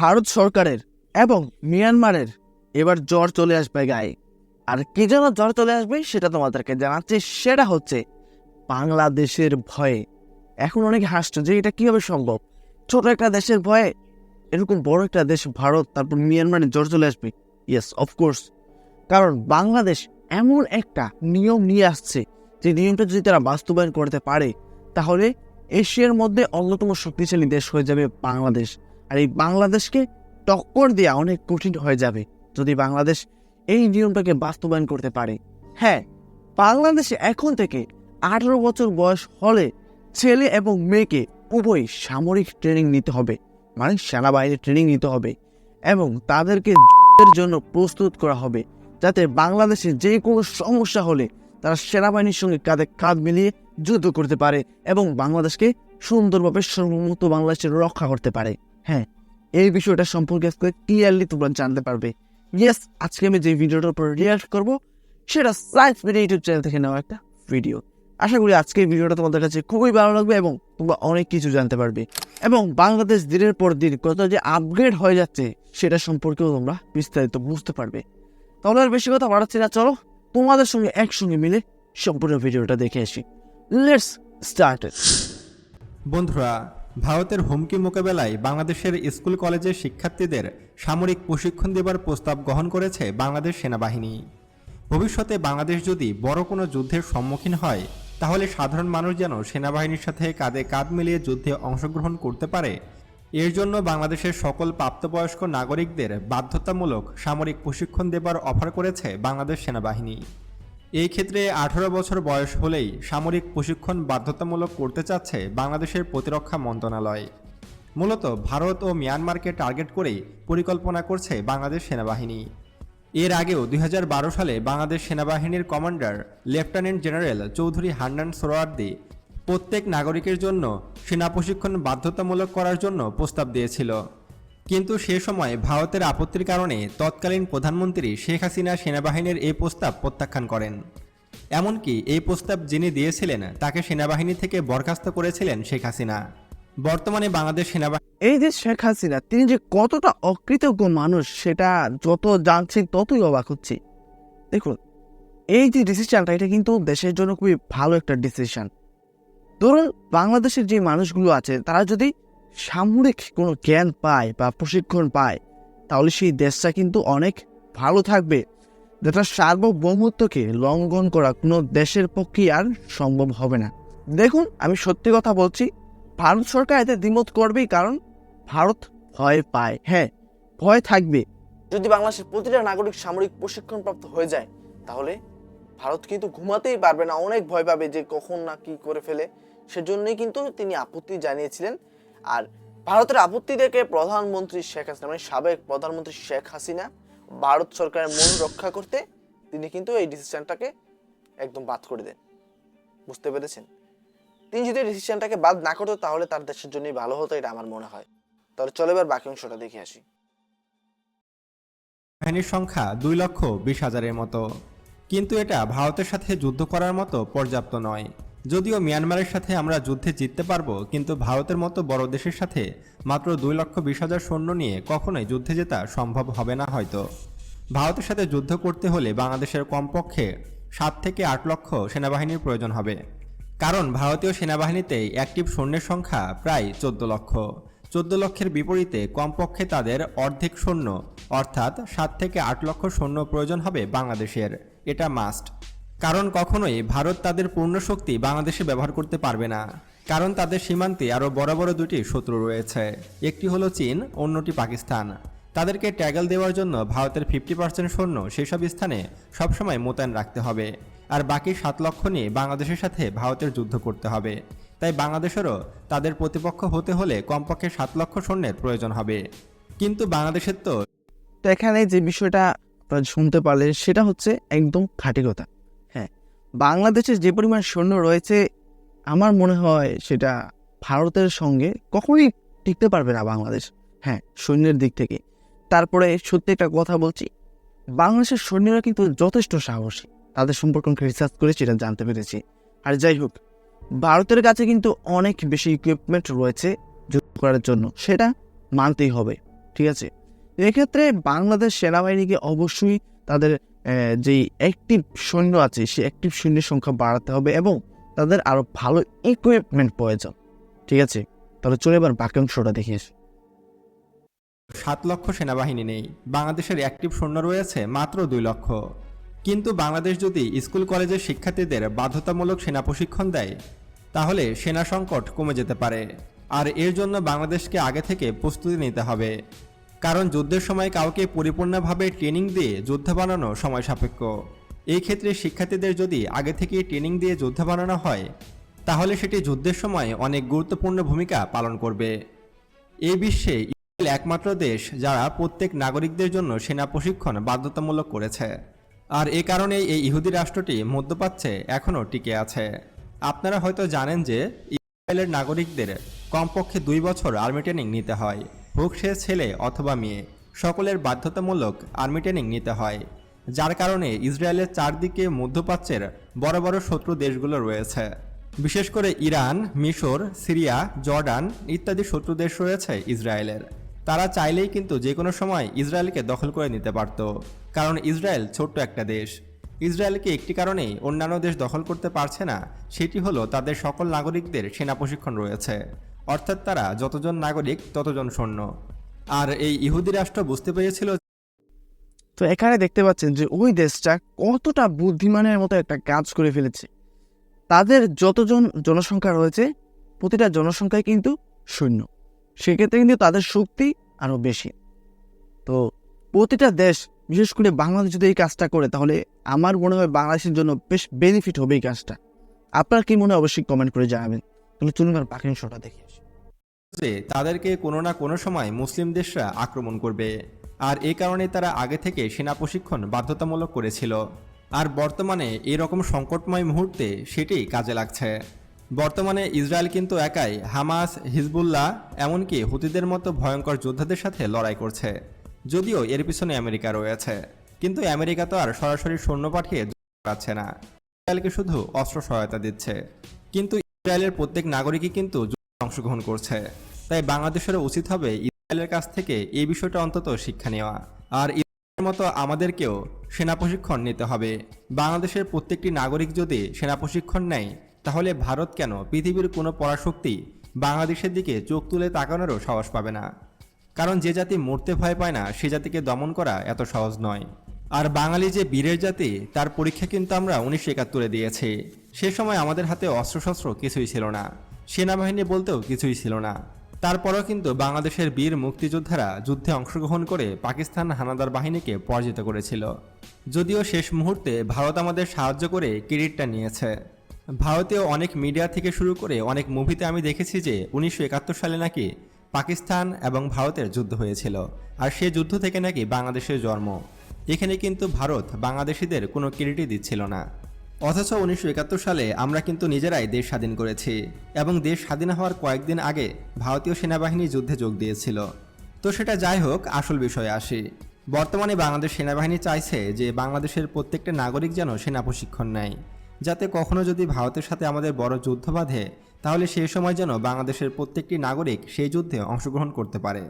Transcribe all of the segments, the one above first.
ভারত সরকারের এবং মিয়ানমারের এবার জ্বর চলে আসবে গায়ে। আর কি যেন জ্বর চলে আসবে সেটা তোমাদেরকে জানাচ্ছি, সেটা হচ্ছে বাংলাদেশের ভয়ে। এখন অনেকে হাসছে যে এটা কীভাবে সম্ভব? ছোট একটা দেশের ভয়ে, এরকম বড় একটা দেশ ভারত, তারপর মিয়ানমারে জ্বর চলে আসবে। ইয়েস অফকোর্স কারণ বাংলাদেশ এমন একটা নিয়ম নিয়ে আসছে, যে নিয়মটা যদি তারা বাস্তবায়ন করতে পারে, তাহলে এশিয়ার মধ্যে অন্যতম শক্তিশালী দেশ হয়ে যাবে বাংলাদেশ। আর এই বাংলাদেশকে টক্কর দেওয়া অনেক কঠিন হয়ে যাবে যদি বাংলাদেশ এই নিয়মটাকে বাস্তবায়ন করতে পারে। হ্যাঁ বাংলাদেশে এখন থেকে আঠারো বছর বয়স হলে ছেলে এবং মেয়েকে উভয় সামরিক ট্রেনিং নিতে হবে মানে সেনাবাহিনীর ট্রেনিং নিতে হবে এবং তাদেরকে এর জন্য প্রস্তুত করা হবে যাতে বাংলাদেশে যে কোনো সমস্যা হলে তারা সেনাবাহিনীর সঙ্গে কাঁধে কাঁধ মিলিয়ে যুদ্ধ করতে পারে এবং বাংলাদেশকে সুন্দরভাবে সর্বমুক্ত বাংলাদেশের রক্ষা করতে পারে। হ্যাঁ এই বিষয়টা সম্পর্কে আজকে ক্লিয়ারলি তোমরা জানতে পারবে। ইয়েস আজকে আমি যে ভিডিওটার উপর রিয়াক্ট করব, সেটা সায়েন্স মিডিয়া ইউটিউব চ্যানেল থেকে নেওয়া একটা ভিডিও আশা করি আজকের ভিডিওটা তোমাদের কাছে খুবই ভালো লাগবে এবং তোমরা অনেক কিছু জানতে পারবে। এবং বাংলাদেশ দিনের পর দিন কত যে আপগ্রেড হয়ে যাচ্ছে, সেটা সম্পর্কেও তোমরা বিস্তারিত বুঝতে পারবে। তাহলে আর বেশি কথা বাড়াচ্ছি না, চলো তোমাদের সঙ্গে একসঙ্গে মিলে সম্পূর্ণ ভিডিওটা দেখে আসি। লেটস স্টার্ট বন্ধুরা ভারতের হুমকি মোকাবেলায় বাংলাদেশের স্কুল কলেজের শিক্ষার্থীদের সামরিক প্রশিক্ষণ দেবার প্রস্তাব গ্রহণ করেছে বাংলাদেশ সেনাবাহিনী। ভবিষ্যতে বাংলাদেশ যদি বড় কোনো যুদ্ধের সম্মুখীন হয়, তাহলে সাধারণ মানুষ যেন সেনাবাহিনীর সাথে কাঁধে কাঁধ মিলিয়ে যুদ্ধে অংশগ্রহণ করতে পারে। এর জন্য বাংলাদেশের সকল প্রাপ্তবয়স্ক নাগরিকদের বাধ্যতামূলক সামরিক প্রশিক্ষণ দেবার অফার করেছে বাংলাদেশ সেনাবাহিনী। এই ক্ষেত্রে আঠারো বছর বয়স হলেই সামরিক প্রশিক্ষণ বাধ্যতামূলক করতে চাচ্ছে বাংলাদেশের প্রতিরক্ষা মন্ত্রণালয়। মূলত ভারত ও মিয়ানমারকে টার্গেট করেই পরিকল্পনা করছে বাংলাদেশ সেনাবাহিনী। এর আগেও দুই হাজার বারো সালে বাংলাদেশ সেনাবাহিনীর commander lieutenant general Chowdhury Hannan Suhrawardy প্রত্যেক নাগরিকের জন্য সেনা প্রশিক্ষণ বাধ্যতামূলক করার জন্য প্রস্তাব দিয়েছিল। কিন্তু সে সময় ভারতের আপত্তির কারণে তৎকালীন প্রধানমন্ত্রী শেখ হাসিনা সেনাবাহিনীর এই প্রস্তাব প্রত্যাখ্যান করেন। এমনকি এই প্রস্তাব যিনি দিয়েছিলেন, তাকে সেনাবাহিনী থেকে বরখাস্ত করেছিলেন শেখ হাসিনা। বর্তমানে বাংলাদেশ সেনাবাহিনী এই যে শেখ হাসিনা, তিনি যে কতটা অকৃতজ্ঞ মানুষ, সেটা যত জানছি ততই অবাক হচ্ছি। দেখুন, এই যে ডিসিশনটা এটা কিন্তু দেশের জন্য খুবই ভালো একটা ডিসিশন ধরুন, বাংলাদেশের যে মানুষগুলো আছে, তারা যদি সামরিক কোনো জ্ঞান পায় বা প্রশিক্ষণ পায়, তাহলে সেই দেশটা কিন্তু অনেক ভালো থাকবে। যেটা সার্বভৌমত্বকে লঙ্ঘন করা কোনো দেশের পক্ষে আর সম্ভব হবে না। দেখুন, আমি সত্যি কথা বলছি, ভারত সরকার এতে দ্বিমত করবেই কারণ ভারত ভয় পায়। হ্যাঁ ভয় থাকবে। যদি বাংলাদেশের প্রতিটা নাগরিক সামরিক প্রশিক্ষণপ্রাপ্ত হয়ে যায়, তাহলে ভারত কিন্তু ঘুমাতেই পারবে না। অনেক ভয় পাবে যে কখন না কি করে ফেলে। সেজন্যই কিন্তু তিনি আপত্তি জানিয়েছিলেন আর ভারতের আপত্তি দেখে প্রধানমন্ত্রী শেখ হাসিনা মানে সাবেক প্রধানমন্ত্রী শেখ হাসিনা, ভারত সরকারের মন রক্ষা করতে তিনি কিন্তু এই ডিসিশনটাকে একদম বাদ করে দেন। বুঝতে পেরেছেন? তিনি যদি ডিসিশনটাকে বাদ না করতো, তাহলে তার দেশের জন্যই ভালো হতো, এটা আমার মনে হয়। তাহলে চলো এবার বাকি অংশটা দেখে আসি। বাহিনীর সংখ্যা দুই লক্ষ বিশ হাজারের মতো। কিন্তু এটা ভারতের সাথে যুদ্ধ করার মতো পর্যাপ্ত নয়। যদিও মিয়ানমারের সাথে আমরা যুদ্ধে জিততে পারব, কিন্তু ভারতের মতো বড় দেশের সাথে মাত্র দুই লক্ষ বিশ হাজার সৈন্য নিয়ে কখনোই যুদ্ধে জেতা সম্ভব হবে না হয়তো। ভারতের সাথে যুদ্ধ করতে হলে বাংলাদেশের কমপক্ষে সাত থেকে আট লক্ষ সেনাবাহিনীর প্রয়োজন হবে। কারণ ভারতীয় সেনাবাহিনীতে অ্যাক্টিভ সৈন্যের সংখ্যা প্রায় চোদ্দ লক্ষ। চোদ্দ লক্ষের বিপরীতে কমপক্ষে তাদের অর্ধেক সৈন্য, অর্থাৎ সাত থেকে আট লক্ষ সৈন্য প্রয়োজন হবে বাংলাদেশের। এটা মাস্ট কারণ কখনোই ভারত তাদের পূর্ণ শক্তি বাংলাদেশে ব্যবহার করতে পারবে না। কারণ তাদের সীমান্তে আরও বড় বড় দুটি শত্রু রয়েছে। একটি হলো চীন, অন্যটি পাকিস্তান। তাদেরকে ট্যাগল দেওয়ার জন্য ভারতের ফিফটি পার্সেন্ট সৈন্য সেসব স্থানে সবসময় মোতায়েন রাখতে হবে। আর বাকি সাত লক্ষ নিয়ে বাংলাদেশের সাথে ভারতের যুদ্ধ করতে হবে। তাই বাংলাদেশেরও তাদের প্রতিপক্ষ হতে হলে কমপক্ষে সাত লক্ষ সৈন্যের প্রয়োজন হবে। কিন্তু বাংলাদেশের তো এখানে যে বিষয়টা শুনতে পারলেন, সেটা হচ্ছে একদম খাঁটি কথা। বাংলাদেশের যে পরিমাণ সৈন্য রয়েছে, আমার মনে হয় সেটা ভারতের সঙ্গে কখনোই টিকতে পারবে না বাংলাদেশ। হ্যাঁ সৈন্যের দিক থেকে। তারপরে সত্যি একটা কথা বলছি, বাংলাদেশের সৈন্যরা কিন্তু যথেষ্ট সাহসী। তাদের সম্পর্কে রিসার্চ করে সেটা জানতে পেরেছি। আর যাই হোক, ভারতের কাছে কিন্তু অনেক বেশি ইকুইপমেন্ট রয়েছে যুদ্ধ করার জন্য, সেটা মানতেই হবে, ঠিক আছে? এক্ষেত্রে বাংলাদেশ সেনাবাহিনীকে অবশ্যই তাদের যেই অ্যাক্টিভ সৈন্য আছে সেই অ্যাক্টিভ সৈন্যের সংখ্যা বাড়াতে হবে এবং তাদের আরও ভালো ইকুইপমেন্ট প্রয়োজন। ঠিক আছে? তাহলে চলে এবার বাকি অংশটা দেখে আসি। সাত লক্ষ সেনাবাহিনী নেই। বাংলাদেশের অ্যাক্টিভ সৈন্য রয়েছে মাত্র দুই লক্ষ। কিন্তু বাংলাদেশ যদি স্কুল কলেজের শিক্ষার্থীদের বাধ্যতামূলক সেনা প্রশিক্ষণ দেয়, তাহলে সেনা সংকট কমে যেতে পারে। আর এর জন্য বাংলাদেশকে আগে থেকে প্রস্তুতি নিতে হবে। কারণ যুদ্ধের সময় কাউকে পরিপূর্ণভাবে ট্রেনিং দিয়ে যোদ্ধা বানানো সময় সাপেক্ষ। এই ক্ষেত্রে শিক্ষার্থীদের যদি আগে থেকে ট্রেনিং দিয়ে যোদ্ধা বানানো হয়, তাহলে সেটি যুদ্ধের সময় অনেক গুরুত্বপূর্ণ ভূমিকা পালন করবে। এই বিশ্বে ইসরায়েল একমাত্র দেশ যারা প্রত্যেক নাগরিকদের জন্য সেনা প্রশিক্ষণ বাধ্যতামূলক করেছে। আর এ কারণেই এই ইহুদি রাষ্ট্রটি মধ্যপ্রাচ্যে এখনও টিকে আছে। আপনারা হয়তো জানেন যে ইসরায়েলের নাগরিকদের কমপক্ষে দুই বছর আর্মি ট্রেনিং নিতে হয়। হোক সে ছেলে অথবা মেয়ে সকলের বাধ্যতামূলক আর্মি ট্রেনিং নিতে হয়, যার কারণে ইসরায়েলের চারদিকে মধ্যপ্রাচ্যের বড় বড় শত্রু দেশগুলো রয়েছে। বিশেষ করে ইরান, মিশর, সিরিয়া, জর্ডান ইত্যাদি শত্রু দেশ রয়েছে ইসরায়েলের। তারা চাইলেই কিন্তু যে কোনো সময় ইসরায়েলকে দখল করে নিতে পারত, কারণ ইসরায়েল ছোট্ট একটা দেশ। ইসরায়েলকে একটি কারণেই অন্যান্য দেশ দখল করতে পারছে না, সেটি হলো তাদের সকল নাগরিকদের সেনা প্রশিক্ষণ রয়েছে। অর্থাৎ তারা যতজন নাগরিক, ততজন সৈন্য। আর এই ইহুদি রাষ্ট্র বুঝতে পেরেছিল তো এখানে দেখতে পাচ্ছেন যে ওই দেশটা কতটা বুদ্ধিমানের মতো একটা কাজ করে ফেলেছে। তাদের যতজন জনসংখ্যা রয়েছে, প্রতিটা জনসংখ্যায় কিন্তু শূন্য সেক্ষেত্রে কিন্তু তাদের শক্তি আরও বেশি। তো প্রতিটা দেশ, বিশেষ করে বাংলাদেশ যদি এই কাজটা করে, তাহলে আমার মনে হয় বাংলাদেশের জন্য বেশ বেনিফিট হবে এই কাজটা। আপনার কি মনে হয়? অবশ্যই কমেন্ট করে জানাবেন। তাহলে চলুন আর বাকি অংশটা দেখে যে তাদেরকে কোনো না কোনো সময় মুসলিম দেশরা আক্রমণ করবে। আর এই কারণে তারা আগে থেকে সেনা প্রশিক্ষণ বাধ্যতামূলক করেছিল। আর বর্তমানে এরকম সংকটময় মুহূর্তে সেটি কাজে লাগছে। বর্তমানে ইসরায়েল কিন্তু একাই হামাস, হিজবুল্লাহ, এমনকি হুতিদের মতো ভয়ঙ্কর যোদ্ধাদের সাথে লড়াই করছে। যদিও এর পিছনে আমেরিকা রয়েছে। কিন্তু আমেরিকা তো আর সরাসরি সৈন্য পাঠিয়ে করাচ্ছে না। ইসরায়েলকে শুধু অস্ত্র সহায়তা দিচ্ছে। কিন্তু ইসরায়েলের প্রত্যেক নাগরিকই কিন্তু অংশগ্রহণ করছে। তাই বাংলাদেশেরও উচিত হবে ইসরায়েলের কাছ থেকে এই বিষয়টা অন্তত শিক্ষা নেওয়া। আর ইসরায়েলের মতো আমাদেরকেও সেনা প্রশিক্ষণ নিতে হবে। বাংলাদেশের প্রত্যেকটি নাগরিক যদি সেনা প্রশিক্ষণ নেয়, তাহলে ভারত কেন পৃথিবীর কোনো পরাশক্তি বাংলাদেশের দিকে চোখ তুলে তাকানোরও সাহস পাবে না? কারণ যে জাতি মরতে ভয় পায় না, সে জাতিকে দমন করা এত সহজ নয়। আর বাঙালি যে বীরের জাতি, তার পরীক্ষা কিন্তু আমরা উনিশশো একাত্তরে দিয়েছি। সে সময় আমাদের হাতে অস্ত্রশস্ত্র কিছুই ছিল না। সেনাবাহিনী বলতেও কিছুই ছিল না। তারপরও কিন্তু বাংলাদেশের বীর মুক্তিযোদ্ধারা যুদ্ধে অংশগ্রহণ করে পাকিস্তান হানাদার বাহিনীকে পরাজিত করেছিল। যদিও শেষ মুহূর্তে ভারত আমাদের সাহায্য করে কিরিটটা নিয়েছে। ভারতীয় অনেক মিডিয়া থেকে শুরু করে অনেক মুভিতে আমি দেখেছি যে উনিশশো একাত্তর সালে নাকি পাকিস্তান এবং ভারতের যুদ্ধ হয়েছিল, আর সে যুদ্ধ থেকে নাকি বাংলাদেশের জন্ম। এখানে কিন্তু ভারত বাংলাদেশিদের কোনো ক্রেডিটই দিচ্ছিল না। অথচ উনিশশো একাত্তর সালে আমরা কিন্তু নিজেরাই দেশ স্বাধীন করেছি এবং দেশ স্বাধীন হওয়ার কয়েকদিন আগে ভারতীয় সেনাবাহিনী যুদ্ধে যোগ দিয়েছিল। তো সেটা যাই হোক, আসল বিষয়ে আসি। বর্তমানে বাংলাদেশ সেনাবাহিনী চাইছে যে বাংলাদেশের প্রত্যেকটা নাগরিক যেন সেনা প্রশিক্ষণ নেয়। যাতে কখনো যদি ভারতের সাথে আমাদের বড় যুদ্ধ বাঁধে, তাহলে সেই সময় যেন বাংলাদেশের প্রত্যেকটি নাগরিক সেই যুদ্ধে অংশগ্রহণ করতে পারে।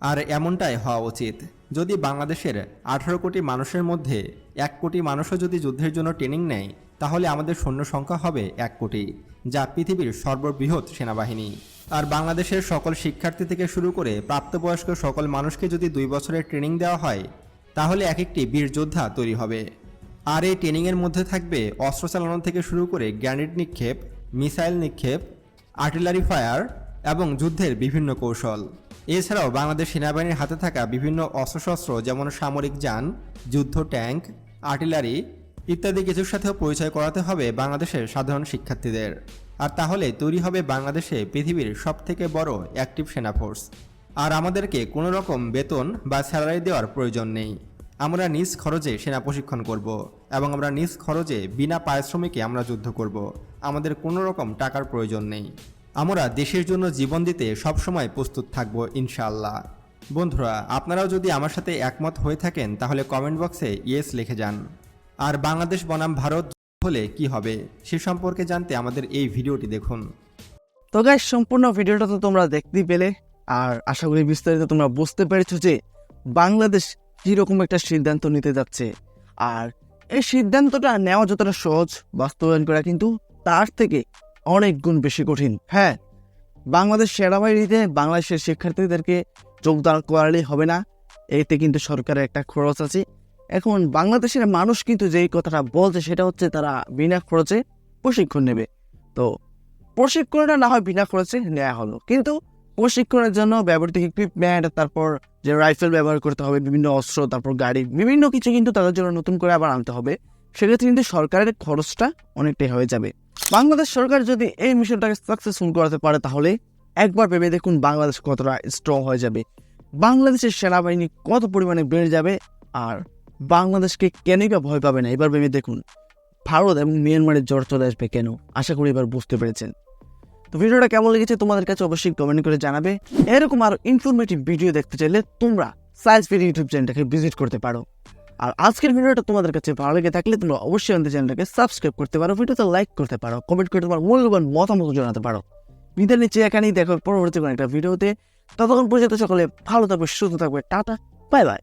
আর এমনটাই হওয়া উচিত। যদি বাংলাদেশের আঠারো কোটি মানুষের মধ্যে এক কোটি মানুষও যদি যুদ্ধের জন্য ট্রেনিং নেয়, তাহলে আমাদের সৈন্য সংখ্যা হবে এক কোটি, যা পৃথিবীর সর্ববৃহৎ সেনাবাহিনী। আর বাংলাদেশের সকল শিক্ষার্থী থেকে শুরু করে প্রাপ্তবয়স্ক সকল মানুষকে যদি দুই বছরের ট্রেনিং দেওয়া হয়, তাহলে এক একটি বীর যোদ্ধা তৈরি হবে। আর এই ট্রেনিংয়ের মধ্যে থাকবে অস্ত্র চালানো থেকে শুরু করে গ্র্যানেড নিক্ষেপ, মিসাইল নিক্ষেপ, আর্টিলারি ফায়ার এবং যুদ্ধের বিভিন্ন কৌশল। এছাড়াও বাংলাদেশ সেনাবাহিনীর হাতে থাকা বিভিন্ন অস্ত্রশস্ত্র যেমন সামরিক যান, যুদ্ধ ট্যাঙ্ক, আর্টিলারি ইত্যাদি কিছুর সাথেও পরিচয় করাতে হবে বাংলাদেশের সাধারণ শিক্ষার্থীদের। আর তাহলে তৈরি হবে বাংলাদেশে পৃথিবীর সবথেকে বড় অ্যাক্টিভ সেনা ফোর্স আর আমাদেরকে কোনো রকম বেতন বা স্যালারি দেওয়ার প্রয়োজন নেই। আমরা নিজ খরচে সেনা প্রশিক্ষণ করব এবং আমরা নিজ খরচে বিনা পারিশ্রমিকে আমরা যুদ্ধ করব। আমাদের কোনো রকম টাকার প্রয়োজন নেই। আমরা দেশের জন্য জীবন দিতে সবসময় প্রস্তুত থাকব, ইনশাআল্লাহ। বন্ধুরা, আপনারাও যদি আমার সাথে একমত হয়ে থাকেন, তাহলে কমেন্ট বক্সে ইয়েস লিখে যান। আর বাংলাদেশ বনাম ভারত হলে কি হবে, সে সম্পর্কে জানতে আমাদের এই ভিডিওটি দেখুন। তো গাইস সম্পূর্ণ ভিডিওটা তো তোমরা দেখতেই পেলে, আর আশা করি বিস্তারিত তোমরা বুঝতে পেরেছ যে বাংলাদেশ কীরকম একটা সিদ্ধান্ত নিতে যাচ্ছে। আর এই সিদ্ধান্তটা নেওয়া যতটা সহজ, বাস্তবায়ন করা কিন্তু তার থেকে অনেক গুণ বেশি কঠিন। হ্যাঁ বাংলাদেশ সেনাবাহিনীতে বাংলাদেশের শিক্ষার্থীদেরকে যোগদান করালেই হবে না। এতে কিন্তু সরকারের একটা খরচ আছে। এখন বাংলাদেশের মানুষ কিন্তু যেই কথাটা বলছে সেটা হচ্ছে তারা বিনা খরচে প্রশিক্ষণ নেবে। তো প্রশিক্ষণটা না হয় বিনা খরচে নেওয়া হলো। কিন্তু প্রশিক্ষণের জন্য ব্যবহৃত ইকুইপমেন্ট তারপর যে রাইফেল ব্যবহার করতে হবে, বিভিন্ন অস্ত্র, তারপর গাড়ি, বিভিন্ন কিছু কিন্তু তাদের জন্য নতুন করে আবার আনতে হবে। সেক্ষেত্রে কিন্তু সরকারের খরচটা অনেকটাই হয়ে যাবে। বাংলাদেশ সরকার যদি এই মিশনটাকে সাকসেসফুল করাতে পারে তাহলে একবার ভেবে দেখুন বাংলাদেশ কতটা স্ট্রং হয়ে যাবে। বাংলাদেশের সেনাবাহিনী কত পরিমাণে বেড়ে যাবে আর বাংলাদেশকে কেনই বা ভয় পাবে না? এবার ভেবে দেখুন, ভারত এবং মিয়ানমারের জ্বর চলে আসবে কেন? আশা করি এবার বুঝতে পেরেছেন। তো ভিডিওটা কেমন লেগেছে তোমাদের কাছে অবশ্যই কমেন্ট করে জানাবে। এরকম আরও ইনফরমেটিভ ভিডিও দেখতে চাইলে তোমরা সায়েন্স ফিড ইউটিউব চ্যানেলটাকে ভিজিট করতে পারো। আর আজকের ভিডিওটা তোমাদের কাছে ভালো লেগে থাকলে তোমরা অবশ্যই আমাদের চ্যানেলটাকে সাবস্ক্রাইব করতে পারো, ভিডিওতে লাইক করতে পারো কমেন্ট করে তোমার মূল্যবান মতামত জানাতে পারো। বিদায় নিচে এখানেই, দেখো পরবর্তী কোনো একটা ভিডিওতে। ততক্ষণ পর্যন্ত সকলে ভালো থাকবে, সুস্থ থাকবে, টাটা বাই বাই